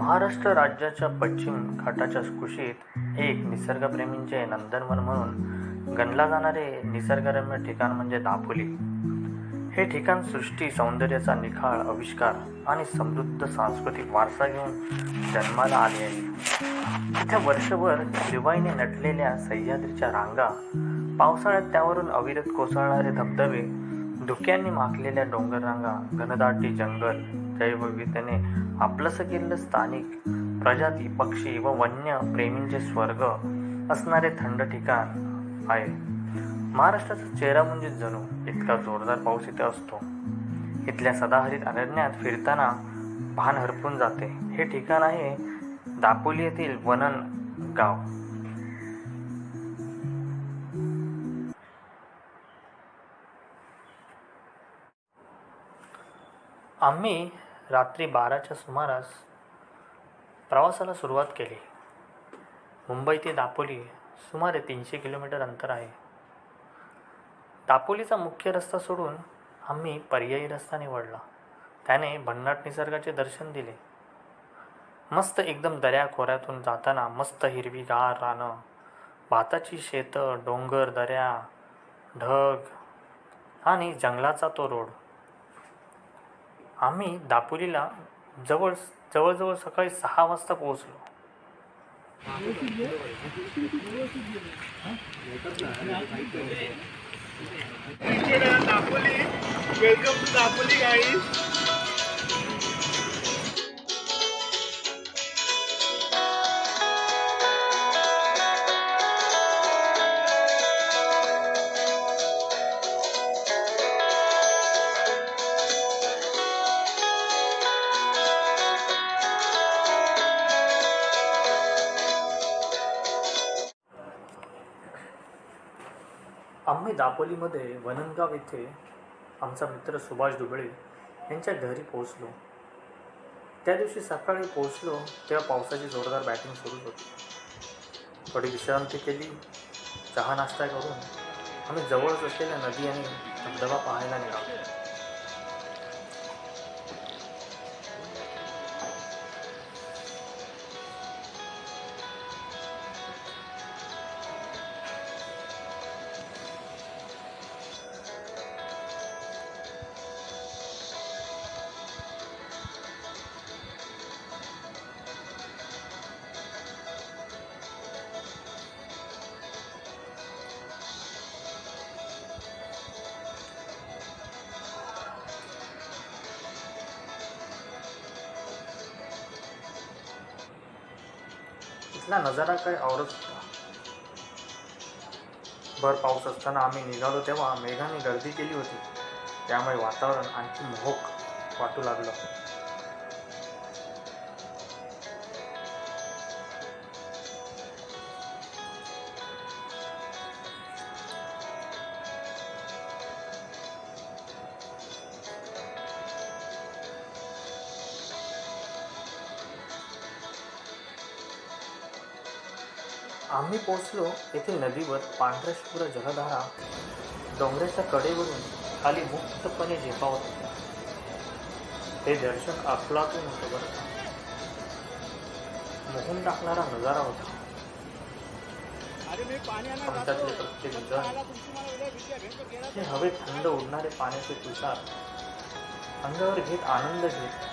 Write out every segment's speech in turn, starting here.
महाराष्ट्र राज्याच्या पश्चिम घाटाच्या कुशीत एक निसर्गप्रेमींचे नंदनवन म्हणून गणला जाणारे निसर्गरम्य ठिकाण म्हणजे दापोली. हे ठिकाण सृष्टी सौंदर्याचा निखाळ आविष्कार आणि समृद्ध सांस्कृतिक वारसा घेऊन जन्माला आले आहे. इथे वर्षभर हिरवाईने नटलेल्या सह्याद्रीच्या रांगा पावसाळ्यात त्यावरून अविरत कोसळणारे धबधबे धुक्यांनी माखलेल्या डोंगररांगा घनदाटी जंगल जैवविविधतेने आपलंसं केलेलं स्थानिक प्रजाती पक्षी व वन्य प्रेमींचे स्वर्ग असणारे थंड ठिकाण आहे. महाराष्ट्राचा चेहरा म्हणजे जणू. इतका जोरदार पाऊस इथे असतो. इथल्या सदाहरित अरण्यात फिरताना भान हरपून जाते. हे ठिकाण आहे दापोली येथील वनन गाव. आम्ही रात्री बाराच्या सुमारास प्रवासाला सुरुवात केली. मुंबई ते दापोली सुमारे तीनशे किलोमीटर अंतर आहे. दापोलीचा मुख्य रस्ता सोडून आम्ही पर्यायी रस्ता निवडला. त्याने भन्नाट निसर्गाचे दर्शन दिले. मस्त एकदम दऱ्या खोऱ्यातून जाताना मस्त हिरवीगार रानं भाताची शेतं डोंगर दऱ्या ढग आणि जंगलाचा तो रोड. आम्ही दापोलीला जवळ जवळजवळ सकाळी सहा वाजता पोहोचलो. Dapoli welcome to Dapoli guys आम्ही दापोलीमध्ये वनंदगाव येथे आमचा मित्र सुभाष दुबळे यांच्या घरी पोहोचलो. त्या दिवशी सकाळी पोहोचलो तेव्हा पावसाची जोरदार बॅटिंग सुरूच होती. थोडी विश्रांती केली चहा नाश्ता करून आम्ही जवळच असलेल्या नदी आणि धबधबा पाहायला निघालो. इथला नजारा काय औरच होता. भर पाऊस असताना आम्ही निघालो तेव्हा मेघाने गर्दी केली होती. त्यामुळे वातावरण आणखी मोहक वाटू लागलं. आम्ही पोचलो येथील नदीवर पांढऱ्या शुभ्र जलधारा डोंगराच्या कडेवरून खाली मुक्तपणे झेपावत होत्या. हे दर्शन अफलातून होतं बरं. मोहून टाकणारा नजारा होता. आमच्यातले. प्रत्येक जण. हे हवेत थंड उडणारे पाण्याचे तुषार. अंगावर घेत आनंद घेत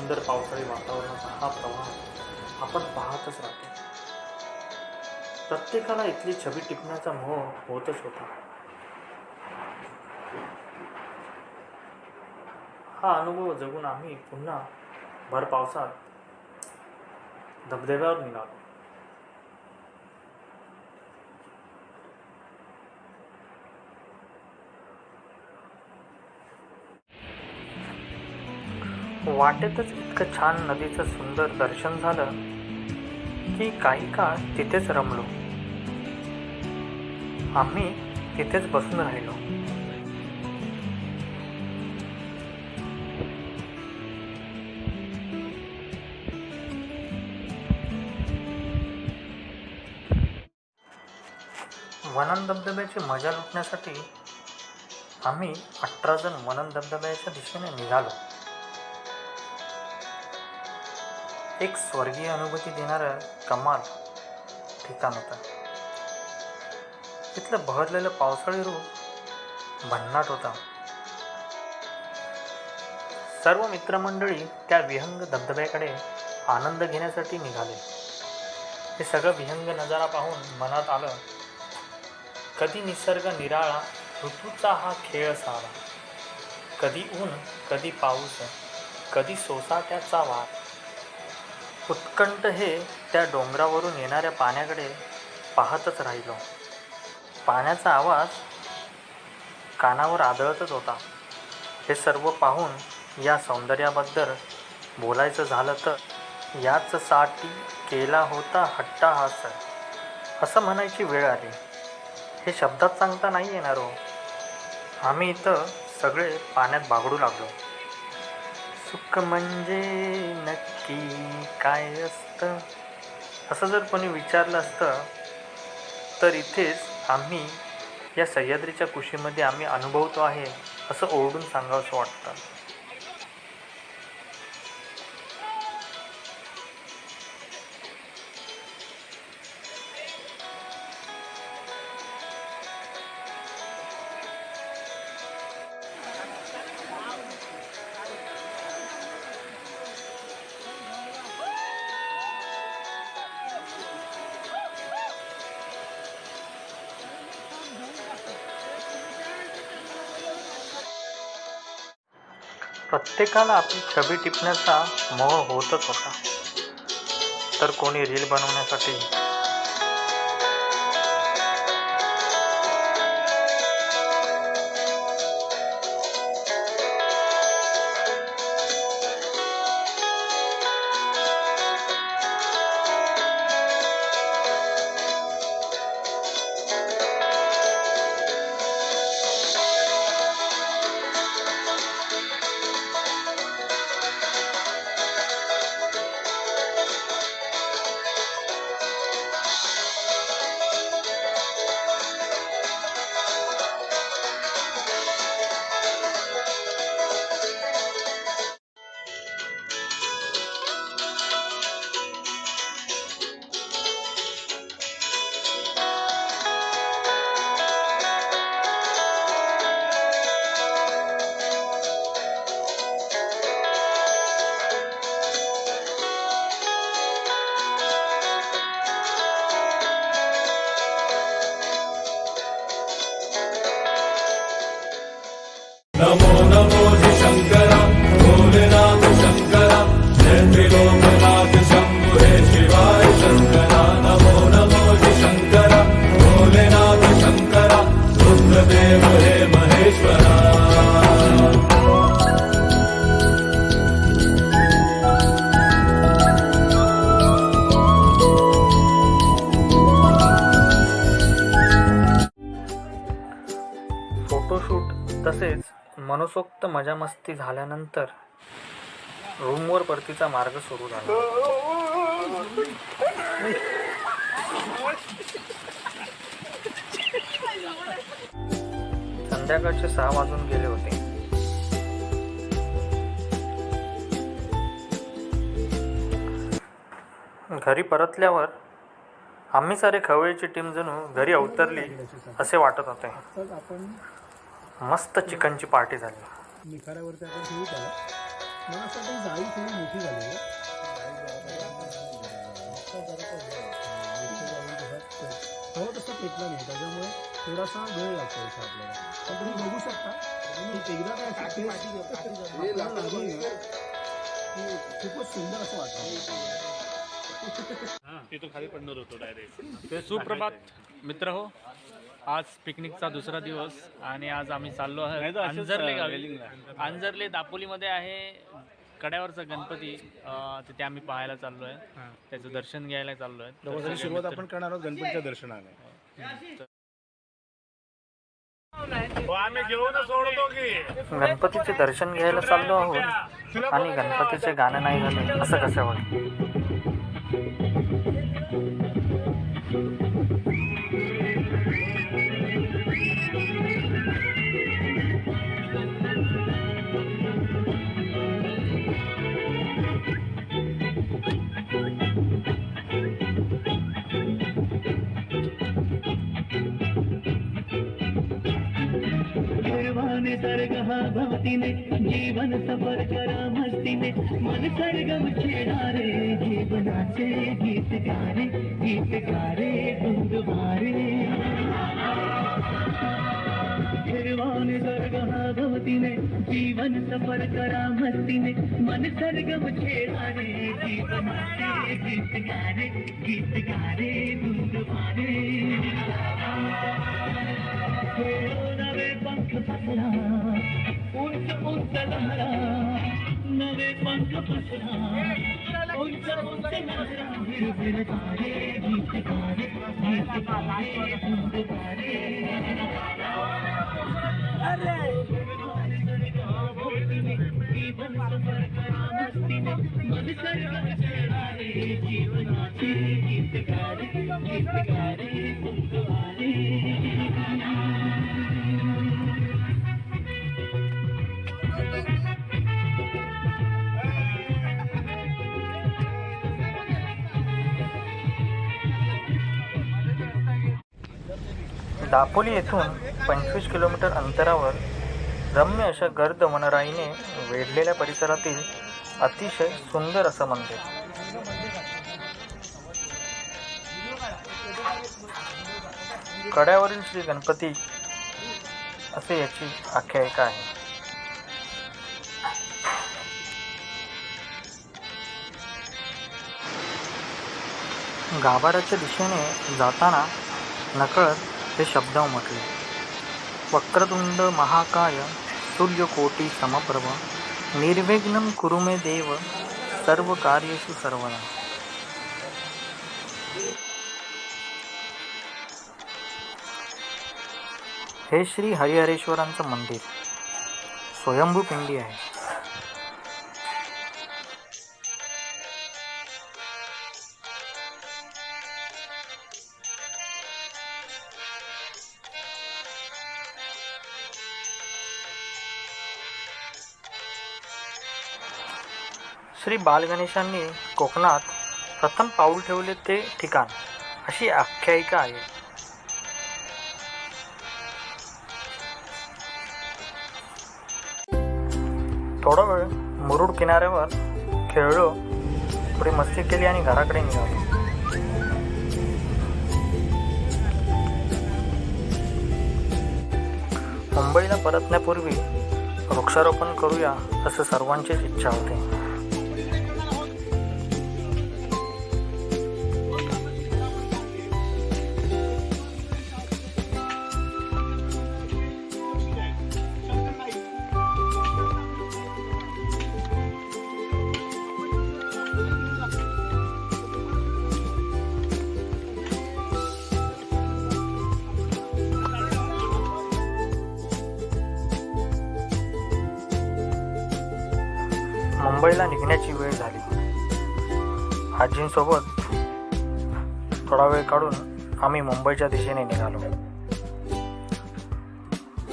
सुंदर पावसाळी वातावरणाचा हा प्रवाह आपण पाहतच राहतो. प्रत्येकाला इथली छबी टिपण्याचा मोह होतच होता. हा अनुभव जगून आम्ही पुन्हा भर पावसात धबधब्यावर निघालो. वाटेतच इतकं छान नदीचं सुंदर दर्शन झालं की काही काळ तिथेच रमलो. आम्ही तिथेच बसून राहिलो. वनन धबधब्याची मजा लुटण्यासाठी आम्ही अठरा जण वनन धबधब्याच्या दिशेने निघालो. एक स्वर्गीय अनुभूती देणारं कमाल ठिकाण होतं. तिथलं बहरलेलं पावसाळी रूप भन्नाट होता. सर्व मित्रमंडळी त्या विहंग धबधब्याकडे आनंद घेण्यासाठी निघाले. हे सगळं विहंग नजारा पाहून मनात आलं कधी निसर्ग निराळा ऋतूचा हा खेळ सारा कधी ऊन कधी पाऊस कधी सोसाट्याचा वार. उत्कंठ हे त्या डोंगरावरून येणाऱ्या पाण्याकडे पाहतच राहिलो. पाण्याचा आवाज कानावर आदळतच होता. हे सर्व पाहून या सौंदर्याबद्दल बोलायचं झालं तर याचसाठी केला होता हट्टा हास असं म्हणायची वेळ आली. हे शब्दात सांगता नाही येणार हो. आम्ही इथं सगळे पाण्यात बागडू लागलो. सुख म्हणजे नक्की काय असतं? असं जर कोणी विचारलं असतं तर इथेच आम्ही या सह्याद्रीच्या कुशीमध्ये आम्ही अनुभवतो आहे असं ओरडून सांगावंसं वाटतं. प्रत्येकाला आपली छबी टिपण्याचा मोह होतच होता. तर कोणी रील बनवण्यासाठी Namo Namo. मनसोक्त मजामस्ती झाल्यानंतर रूमवर परतीचा मार्ग सुरू झाला. संध्याकाळचे सहा वाजून गेले होते. घरी परतल्यावर आम्ही सारे खवळीची टीम जणू घरी अवतरली असे वाटत होते. मस्त चिकनची पार्टी झाली. निखाऱ्यावरती आपण ठेवू त्याला मला असं वाटतं जाळी थोडी मोठी झाली आहे. हवं तसं पेटला नाही त्याच्यामुळे थोडासा वेळ लागतो इथे आपल्याला. पण तुम्ही बघू शकता. एकदा काय लागली ना, खूपच सुंदर असं वाटतं. ते सुप्रभात मित्र हो. आज पिकनिकचा दुसरा दिवस आणि आज आम्ही चाललो आहोत अंजरले गावी. अंजरले दापोलीमध्ये आहे कड्यावरचा गणपती. अं, तिथे आम्ही पाहायला चाललो आहे त्याचं दर्शन घ्यायला चाललो आहे सुरुवात आपण करणार आहोत गणपतीच्या दर्शनाने. तर आम्ही घेऊन सोडतो की. गणपतीचे दर्शन घ्यायला चाललो आहोत आणि गणपतीचे गाणं नाही झाले. असं कसं होईल? सर्गः भवति मे जीवन सफर करा मस्तीने मन सर्गम छेडारे जीवनाचे गीत गारे गीत गारे गुंगवारे. हिरवा निसर्ग हा भक्तीने जीवन सफर करा मस्तीने मन सर्गम छेडारे जीवनाचे गीत गारे गीत गारे गुंगवारे. नवे पंख पसरा उंच उंच लहरा नवे पंख पसरा उंच उंच लहरा हिरविर तारे गीत गारे गीत गारे धुंद गारे जीवन सफर करा मस्तीने मन सर्व चढारे जीवनाचे गीत गारे गीत गारे धुंद दापोली येथून पंचवीस किलोमीटर अंतरावर रम्य अशा गर्द वनराईने वेढलेल्या परिसरातील अतिशय सुंदर असं मंदिर. कड्यावरील श्री गणपती असे याची आख्यायिका आहे. गाभाऱ्याच्या दिशेने जाताना नकळत हे शब्द उमटले वक्रतुंड महाकाय सूर्यकोटी समप्रभ निर्विघ्न कुरु मे देव सर्व कार्येषु सर्वदा. हे श्री हरिहरेश्वरांचं मंदिर स्वयंभू पिंडी आहे. श्री बालगणेशांनी कोकणात प्रथम पाऊल ठेवले ते ठिकाण. अशी आख्यायिका आहे. थोडा वेळ मुरुड किनाऱ्यावर खेळलो थोडी मस्ती केली आणि घराकडे निघालो. मुंबईला परतण्यापूर्वी वृक्षारोपण करूया असं सर्वांचीच इच्छा होती. मुंबईला निघण्याची वेळ झाली. आजींसोबत थोडा वेळ काढून आम्ही मुंबईच्या दिशेने निघालो.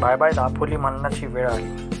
बाय बाय दापोली म्हणण्याची वेळ आली.